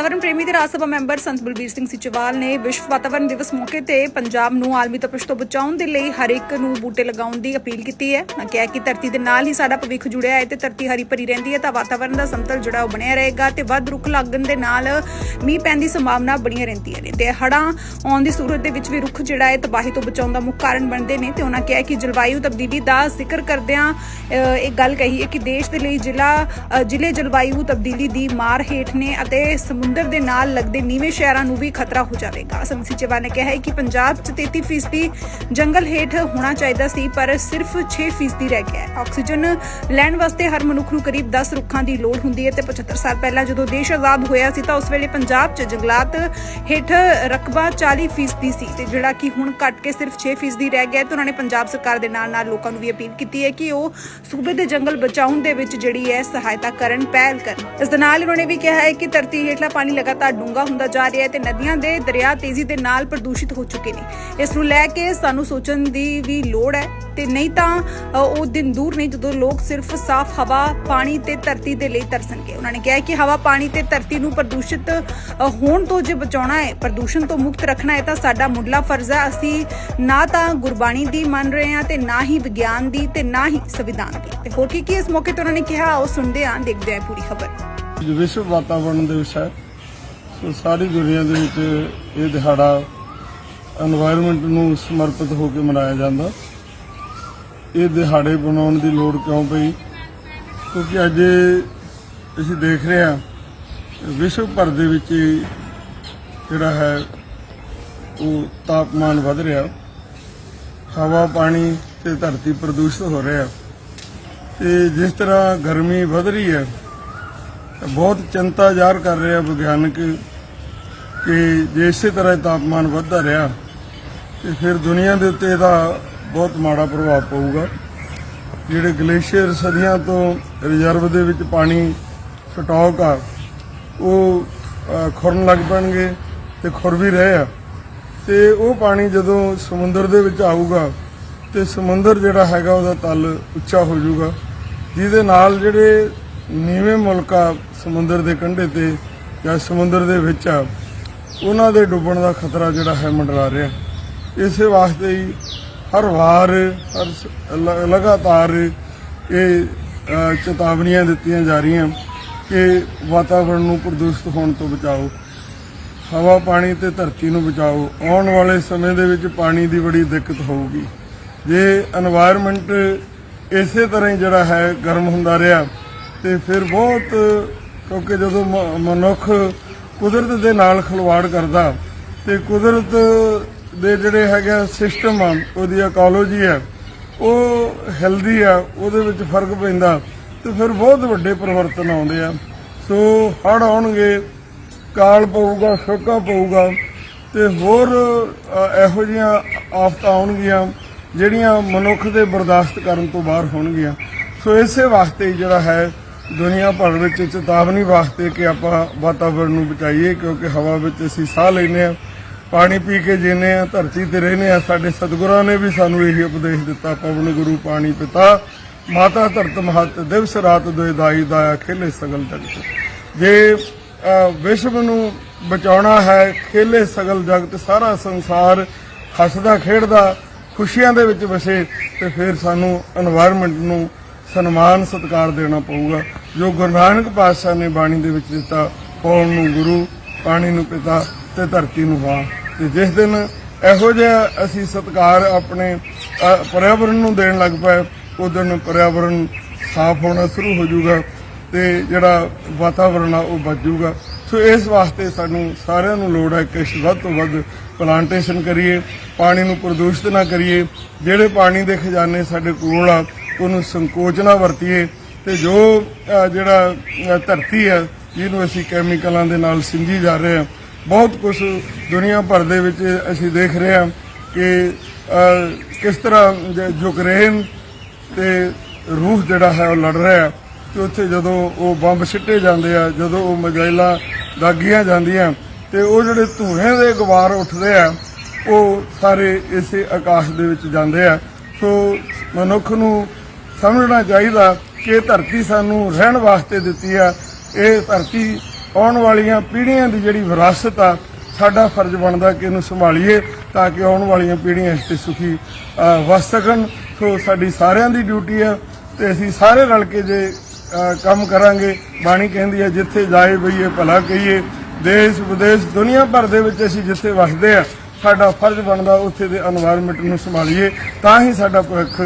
ਵਾਤਾਵਰਣ ਪ੍ਰੇਮੀ ਤੇ ਰਾਜ ਸਭਾ ਮੈਂਬਰ ਸੰਤ ਬਲਬੀਰ ਸਿੰਘ ਸਿਚਵਾਲ ਨੇ ਵਿਸ਼ਵ ਵਾਤਾਵਰਣ ਦਿਵਸ ਮੌਕੇ ਤੇ ਪੰਜਾਬ ਨੂੰ ਆਲਮੀ ਤਪਸ਼ ਤੋਂ ਬਚਾਉਣ ਦੇ ਲਈ ਹਰ ਇੱਕ ਨੂੰ ਬੂਟੇ ਲਗਾਉਣ ਦੀ ਅਪੀਲ ਕੀਤੀ ਹੈ। ਉਹਨਾਂ ਕਿਹਾ ਕਿ ਧਰਤੀ ਦੇ ਨਾਲ ਹੀ ਸਾਡਾ ਭਵਿੱਖ ਜੁੜਿਆ ਹੈ ਤੇ ਧਰਤੀ ਹਰੀ ਭਰੀ ਰਹਿੰਦੀ ਹੈ ਤਾਂ ਵਾਤਾਵਰਣ ਦਾ ਸਮਤਲ ਜਿਹੜਾ ਉਹ ਬਣਿਆ ਰਹੇਗਾ ਤੇ ਵੱਧ ਰੁੱਖ ਲੱਗਣ ਦੇ ਨਾਲ ਮੀਂਹ ਪੈਣ ਦੀ ਸੰਭਾਵਨਾ ਬਣੀਆਂ ਰਹਿੰਦੀਆਂ ਨੇ ਤੇ ਹੜ੍ਹਾਂ ਆਉਣ ਦੀ ਸੂਰਤ ਦੇ ਵਿੱਚ ਵੀ ਰੁੱਖ ਜਿਹੜਾ ਹੈ ਤਬਾਹੀ ਤੋਂ ਬਚਾਉਣ ਦਾ ਮੁੱਖ ਕਾਰਨ ਬਣਦੇ ਨੇ ਤੇ ਉਹਨਾਂ ਕਿਹਾ ਕਿ ਜਲਵਾਯੂ ਤਬਦੀਲੀ ਦਾ ਜ਼ਿਕਰ ਕਰਦਿਆਂ ਇਹ ਗੱਲ ਕਹੀ ਹੈ ਕਿ ਦੇਸ਼ ਦੇ ਲਈ ਜ਼ਿਲ੍ਹਾ ਜ਼ਿਲ੍ਹੇ ਜਲਵਾਯੂ ਤਬਦੀਲੀ ਦੀ ਮਾਰ ਹੇਠ ਨੇ ਅਤੇ ਸਮੁੰਦਰ ਦੇ ਨਾਲ ਲੱਗਦੇ ਨੀਵੇਂ ਸ਼ਹਿਰਾਂ ਨੂੰ ਵੀ ਖਤਰਾ ਹੋ ਜਾਵੇਗਾ। ਸੰਸੀ ਚੇਵਾ ਨੇ ਕਿਹਾ ਹੈ ਕਿ ਪੰਜਾਬ 'ਚ 33% ਜੰਗਲ ਹੇਠ ਹੋਣਾ ਚਾਹੀਦਾ ਸੀ, ਪਰ ਸਿਰਫ 6% ਰਹਿ ਗਿਆ ਹੈ। ਆਕਸੀਜਨ ਲੈਣ ਵਾਸਤੇ ਹਰ ਮਨੁੱਖ ਨੂੰ ਕਰੀਬ 10 ਰੁੱਖਾਂ ਦੀ ਲੋੜ ਹੁੰਦੀ ਹੈ ਤੇ 75 ਸਾਲ ਪਹਿਲਾਂ ਜਦੋਂ ਦੇਸ਼ ਆਜ਼ਾਦ ਹੋਇਆ ਸੀ ਤਾਂ ਉਸ ਵੇਲੇ ਪੰਜਾਬ 'ਚ ਜੰਗਲਾਤ ਹੇਠ ਰਕਬਾ 40% ਸੀ ਤੇ ਜਿਹੜਾ ਕਿ ਹੁਣ ਘਟ ਕੇ ਸਿਰਫ 6% ਰਹਿ ਗਿਆ ਤੇ ਉਹਨਾਂ ਨੇ ਪੰਜਾਬ ਸਰਕਾਰ ਦੇ ਨਾਲ ਨਾਲ ਲੋਕਾਂ ਨੂੰ ਵੀ ਅਪੀਲ ਕੀਤੀ ਹੈ ਕਿ ਉਹ ਸੂਬੇ ਦੇ ਜੰਗਲ ਬਚਾਉਣ ਦੇ ਵਿੱਚ ਜਿਹੜੀ ਹੈ ਸਹਾਇਤਾ ਕਰਨ, ਪਹਿਲ ਕਰਨ। ਇਸ ਦੇ ਨਾਲ ਉਹਨਾਂ ਨੇ ਵੀ ਕਿਹਾ ਹੈ ਕਿ ਧਰਤੀ ਹੇਠਲਾ ਪਾਣੀ ਲਗਾਤਾਰ ਡੂੰਘਾ ਹੁੰਦਾ ਜਾ ਰਿਹਾ ਹੈ ਤੇ ਨਦੀਆਂ ਦੇ ਦਰਿਆ ਤੇਜ਼ੀ ਦੇ ਨਾਲ ਪ੍ਰਦੂਸ਼ਿਤ ਹੋ ਚੁੱਕੇ ਨੇ। ਇਸ ਨੂੰ ਲੈ ਕੇ ਸਾਨੂੰ ਸੋਚਣ ਦੀ ਵੀ ਲੋੜ ਹੈ ਤੇ ਨਹੀਂ ਤਾਂ ਉਹ ਦਿਨ ਦੂਰ ਨਹੀਂ ਜਦੋਂ ਲੋਕ ਸਿਰਫ ਸਾਫ਼ ਹਵਾ, ਪਾਣੀ ਤੇ ਧਰਤੀ ਦੇ ਲਈ ਤਰਸਣਗੇ। ਉਹਨਾਂ ਨੇ ਕਿਹਾ ਕਿ ਹਵਾ, ਪਾਣੀ ਤੇ ਧਰਤੀ ਨੂੰ ਪ੍ਰਦੂਸ਼ਿਤ ਹੋਣ ਤੋਂ ਜੇ ਬਚਾਉਣਾ ਹੈ, ਪ੍ਰਦੂਸ਼ਣ ਤੋਂ ਮੁਕਤ ਰੱਖਣਾ ਹੈ ਤਾਂ ਸਾਡਾ ਮੁੱਢਲਾ ਫਰਜ਼ ਹੈ। ਅਸੀਂ ਨਾ ਤਾਂ ਗੁਰਬਾਣੀ ਦੀ ਮੰਨ ਰਹੇ ਹਾਂ ਤੇ ਨਾ ਹੀ ਵਿਗਿਆਨ ਦੀ ਤੇ ਨਾ ਹੀ ਸੰਵਿਧਾਨ ਦੀ। ਤੇ ਹੋਰ ਕੀ ਕੀ ਇਸ ਮੌਕੇ ਤੇ ਉਹਨਾਂ ਨੇ ਕਿਹਾ ਉਹ ਸੁਣਦੇ ਹਾਂ, ਦੇਖਦੇ ਹਾਂ ਪੂਰੀ ਖਬਰ। ਵਿਸ਼ਵ ਵਾਤਾਵਰਣ ਦਿਵਸ ਹੈ। ਸੋ ਸਾਰੀ ਦੁਨੀਆ ਦੇ ਵਿੱਚ ਇਹ ਦਿਹਾੜਾ এনवायरमेंट ਨੂੰ ਸਮਰਪਿਤ ਹੋ ਕੇ ਮਨਾਇਆ ਜਾਂਦਾ। ਇਹ ਦਿਹਾੜੇ ਬਣਾਉਣ ਦੀ ਲੋੜ ਕਿਉਂ ਪਈ? ਕਿਉਂਕਿ ਅੱਜ ਅਸੀਂ ਦੇਖ ਰਹੇ ਹਾਂ, ਵਿਸ਼ਵ ਭਰ ਦੇ ਵਿੱਚ ਜਿਹੜਾ ਹੈ, ਉਹ ਤਾਪਮਾਨ ਵਧ ਰਿਹਾ। ਹਵਾ, ਪਾਣੀ ਤੇ ਧਰਤੀ ਪ੍ਰਦੂਸ਼ਿਤ ਹੋ ਰਿਹਾ ਤੇ ਜਿਸ ਤਰ੍ਹਾਂ ਗਰਮੀ ਵਧ ਰਹੀ ਹੈ ਬਹੁਤ ਚਿੰਤਾ ਜ਼ਾਹਰ ਕਰ ਰਹੇ ਆ ਵਿਗਿਆਨਕ ਕਿ ਜੇ ਇਸੇ ਤਰ੍ਹਾਂ ਤਾਪਮਾਨ ਵੱਧਦਾ ਰਿਹਾ, ਤੇ ਫਿਰ ਦੁਨੀਆ ਦੇ ਉੱਤੇ ਇਹਦਾ ਬਹੁਤ ਮਾੜਾ ਪ੍ਰਭਾਵ ਪਊਗਾ। ਜਿਹੜੇ ਗਲੇਸ਼ੀਅਰ ਸਦੀਆਂ ਤੋਂ ਰਿਜ਼ਰਵ ਦੇ ਵਿੱਚ ਪਾਣੀ ਸਟਾਕ ਆ, ਉਹ ਖੁਰਨ ਲੱਗ ਪੈਣਗੇ ਤੇ ਖੁਰ ਵੀ ਰਹੇ ਆ। ਤੇ ਉਹ ਪਾਣੀ ਜਦੋਂ ਸਮੁੰਦਰ ਦੇ ਵਿੱਚ ਆਊਗਾ, ਤੇ ਸਮੁੰਦਰ ਜਿਹੜਾ ਹੈਗਾ ਉਹਦਾ ਤਲ ਉੱਚਾ ਹੋ ਜਾਊਗਾ, ਜਿਹਦੇ ਨਾਲ ਜਿਹੜੇ ਨੀਵੇਂ ਮੁਲਕਾਂ ਸਮੁੰਦਰ ਦੇ ਕੰਢੇ ਤੇ ਜਾਂ ਸਮੁੰਦਰ ਦੇ ਵਿੱਚ ਆ ਉਹਨਾਂ ਦੇ ਡੁੱਬਣ ਦਾ ਖਤਰਾ ਜਿਹੜਾ ਹੈ ਮੰਡਰਾ ਰਿਹਾ। ਇਸੇ ਵਾਸਤੇ ਹੀ ਹਰ ਵਾਰ, ਹਰ ਲਗਾਤਾਰ ਇਹ ਚੇਤਾਵਨੀਆਂ ਦਿੱਤੀਆਂ ਜਾ ਰਹੀਆਂ ਕਿ ਵਾਤਾਵਰਣ ਨੂੰ ਪ੍ਰਦੂਸ਼ਿਤ ਹੋਣ ਤੋਂ ਬਚਾਓ, ਹਵਾ ਪਾਣੀ ਤੇ ਧਰਤੀ ਨੂੰ ਬਚਾਓ, ਆਉਣ ਵਾਲੇ ਸਮੇਂ ਦੇ ਵਿੱਚ ਪਾਣੀ ਦੀ ਬੜੀ ਦਿੱਕਤ ਹੋਊਗੀ। ਜੇ এনवायरमेंट ਇਸੇ ਤਰ੍ਹਾਂ ਹੀ ਜਿਹੜਾ ਹੈ ਗਰਮ ਹੁੰਦਾ ਰਿਹਾ ਤੇ ਫਿਰ ਬਹੁਤ, ਕਿਉਂਕਿ ਜਦੋਂ ਮਨੁੱਖ ਕੁਦਰਤ ਦੇ ਨਾਲ ਖਿਲਵਾੜ ਕਰਦਾ ਤੇ ਕੁਦਰਤ ਦੇ ਜਿਹੜੇ ਹੈਗਾ ਸਿਸਟਮ ਆ, ਉਹਦੀ ਇਕੋਲੋਜੀ ਆ, ਉਹ ਹੈਲਦੀ ਆ, ਉਹਦੇ ਵਿੱਚ ਫ਼ਰਕ ਪੈਂਦਾ ਤੇ ਫਿਰ ਬਹੁਤ ਵੱਡੇ ਪਰਿਵਰਤਨ ਆਉਂਦੇ ਆ। ਸੋ ਹੜ੍ਹ ਆਉਣਗੇ, ਕਾਲ ਪਊਗਾ, ਸੋਕਾ ਪਊਗਾ ਤੇ ਹੋਰ ਇਹੋ ਜਿਹੀਆਂ ਆਫਤਾਂ ਆਉਣਗੀਆਂ ਜਿਹੜੀਆਂ ਮਨੁੱਖ ਦੇ ਬਰਦਾਸ਼ਤ ਕਰਨ ਤੋਂ ਬਾਹਰ ਹੋਣਗੀਆਂ। ਸੋ ਇਸੇ ਵਾਸਤੇ ਜਿਹੜਾ ਹੈ ਦੁਨੀਆ ਭਰ ਵਿੱਚ ਚੇਤਾਵਨੀ ਵਾਸਤੇ ਕਿ ਆਪਾਂ ਵਾਤਾਵਰਨ ਨੂੰ ਬਚਾਈਏ, ਕਿਉਂਕਿ ਹਵਾ ਵਿੱਚ ਅਸੀਂ ਸਾਹ ਲੈਨੇ ਆ ਪਾਣੀ ਪੀ ਕੇ ਜੀਨੇ ਆ ਧਰਤੀ ਤੇ ਰਹਿਨੇ ਆ ਸਾਡੇ ਸਤਿਗੁਰਾਂ ਨੇ ਵੀ ਸਾਨੂੰ ਇਹੀ ਉਪਦੇਸ਼ ਦਿੱਤਾ, ਪਵਨ ਗੁਰੂ, ਪਾਣੀ ਪਿਤਾ, ਮਾਤਾ ਧਰਤ ਮਹਤ, ਦਿਵਸ ਰਾਤ ਦੇ ਦਾਈ ਦਾਇਆ ਖੇਲੇ ਸਗਲ ਜਗਤ। ਜੇ ਵਿਸ਼ਵ ਨੂੰ ਬਚਾਉਣਾ ਹੈ, ਖੇਲੇ ਸਗਲ ਜਗਤ, ਸਾਰਾ ਸੰਸਾਰ ਹੱਸਦਾ ਖੇਡਦਾ, ਖੁਸ਼ੀਆਂ ਦੇ ਵਿੱਚ ਵਸੇ, ਤੇ ਫਿਰ ਸਾਨੂੰ এনवायरमेंट ਨੂੰ ਸਨਮਾਨ ਸਤਿਕਾਰ ਦੇਣਾ ਪਊਗਾ। ਜੋ ਗੁਰੂ ਨਾਨਕ ਪਾਤਸ਼ਾਹ ਨੇ ਬਾਣੀ ਦੇ ਵਿੱਚ ਦਿੱਤਾ ਪੌਣ ਨੂੰ ਗੁਰੂ ਪਾਣੀ ਨੂੰ ਪਿਤਾ ਤੇ ਧਰਤੀ ਨੂੰ ਮਾਂ। ਤੇ ਜਿਸ ਦਿਨ ਇਹੋ ਜਿਹਾ ਅਸੀਂ ਸਤਿਕਾਰ ਆਪਣੇ ਅ, ਪਰਿਆਵਰਣ ਨੂੰ ਦੇਣ ਲੱਗ ਪਏ ਉਸ ਦਿਨ ਪਰਿਆਵਰਣ ਸਾਫ਼ ਹੋਣਾ ਸ਼ੁਰੂ ਹੋ ਜਾਊਗਾ ਤੇ ਜਿਹੜਾ ਵਾਤਾਵਰਣ ਆ ਉਹ ਬਚ ਜਾਊਗਾ। ਸੋ ਇਸ ਵਾਸਤੇ ਸਾਨੂੰ ਸਾਰਿਆਂ ਨੂੰ ਲੋੜ ਹੈ ਕਿ ਵੱਧ ਤੋਂ ਵੱਧ ਪਲਾਂਟੇਸ਼ਨ ਕਰੀਏ ਪਾਣੀ ਨੂੰ ਪ੍ਰਦੂਸ਼ਿਤ ਨਾ ਕਰੀਏ। ਜਿਹੜੇ ਪਾਣੀ ਦੇ ਖਜ਼ਾਨੇ ਸਾਡੇ ਕੋਲ ਆ ਉਹਨੂੰ ਸੰਕੋਚ ਨਾ ਵਰਤੀਏ ਤੇ ਜੋ ਜਿਹੜਾ ਧਰਤੀ ਹੈ, ਜਿਹਨੂੰ ਅਸੀਂ ਕੈਮੀਕਲਾਂ ਦੇ ਨਾਲ ਸਿੰਜੀ ਜਾ ਰਹੇ ਹਾਂ, ਬਹੁਤ ਕੁਝ ਦੁਨੀਆ ਭਰ ਦੇ ਵਿੱਚ ਅਸੀਂ ਦੇਖ ਰਹੇ ਹਾਂ ਕਿ ਕਿਸ ਤਰ੍ਹਾਂ ਯੂਕਰੇਨ ਤੇ ਰੂਸ ਜਿਹੜਾ ਹੈ ਉਹ ਲੜ ਰਿਹਾ ਹੈ। ਤੇ ਉੱਥੇ ਜਦੋਂ ਉਹ ਬੰਬ ਸਿੱਟੇ ਜਾਂਦੇ ਆ, ਜਦੋਂ ਉਹ ਮਜ਼ਾਈਲਾਂ ਦਾਗੀਆਂ ਜਾਂਦੀਆਂ, ਤੇ ਉਹ ਜਿਹੜੇ ਧੂਏ ਦੇ ਗਵਾਰ ਉੱਠਦੇ ਆ, ਉਹ ਸਾਰੇ ਇਸੇ ਆਕਾਸ਼ ਦੇ ਵਿੱਚ ਜਾਂਦੇ ਆ। ਸੋ ਮਨੁੱਖ ਨੂੰ ਸਮਝਣਾ ਚਾਹੀਦਾ ਕਿ ਇਹ ਧਰਤੀ ਸਾਨੂੰ ਰਹਿਣ ਵਾਸਤੇ ਦਿੱਤੀ ਆ। ਇਹ ਧਰਤੀ ਆਉਣ ਵਾਲੀਆਂ ਪੀੜ੍ਹੀਆਂ ਦੀ ਜਿਹੜੀ ਵਿਰਾਸਤ ਆ ਸਾਡਾ ਫਰਜ਼ ਬਣਦਾ ਕਿ ਇਹਨੂੰ ਸੰਭਾਲੀਏ ਤਾਂ ਕਿ ਆਉਣ ਵਾਲੀਆਂ ਪੀੜ੍ਹੀਆਂ ਇਸ ਤੇ ਸੁਖੀ ਅ, ਵਸ ਸਕਣ। ਸੋ ਸਾਡੀ ਸਾਰਿਆਂ ਦੀ ਡਿਊਟੀ ਆ ਤੇ ਅਸੀਂ ਸਾਰੇ ਰਲ ਕੇ ਜੇ ਕੰਮ ਕਰਾਂਗੇ ਬਾਣੀ ਕਹਿੰਦੀ ਹੈ ਜਿੱਥੇ ਜਾਏ ਬਈਏ ਭਲਾ ਕਹੀਏ। ਦੇਸ਼ ਵਿਦੇਸ਼ ਦੁਨੀਆ ਭਰ ਦੇ ਵਿੱਚ ਅਸੀਂ ਜਿੱਥੇ ਵਸਦੇ ਆ ਸਾਡਾ ਫਰਜ਼ ਬਣਦਾ ਉੱਥੇ ਦੇ এনवायरमेंट ਨੂੰ ਸੰਭਾਲੀਏ, ਤਾਂ ਹੀ ਸਾਡਾ ਭਵਿੱਖ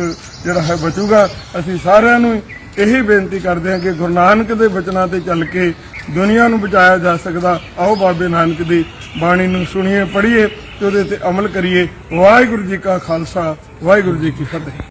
ਜਿਹੜਾ ਹੈ ਬਚੂਗਾ। ਅਸੀਂ ਸਾਰਿਆਂ ਨੂੰ ਇਹੀ ਬੇਨਤੀ ਕਰਦੇ ਹਾਂ ਕਿ ਗੁਰੂ ਨਾਨਕ ਦੇ ਬਚਨਾਂ ਤੇ ਚੱਲ ਕੇ ਦੁਨੀਆ ਨੂੰ ਬਚਾਇਆ ਜਾ ਸਕਦਾ। ਆਓ ਬਾਬੇ ਨਾਨਕ ਦੀ ਬਾਣੀ ਨੂੰ ਸੁਣੀਏ, ਪੜ੍ਹੀਏ ਤੇ ਉਹਦੇ ਤੇ ਅਮਲ ਕਰੀਏ। ਵਾਹਿਗੁਰੂ ਜੀ ਕਾ ਖਾਲਸਾ, ਵਾਹਿਗੁਰੂ ਜੀ ਕੀ ਫਤਿਹ।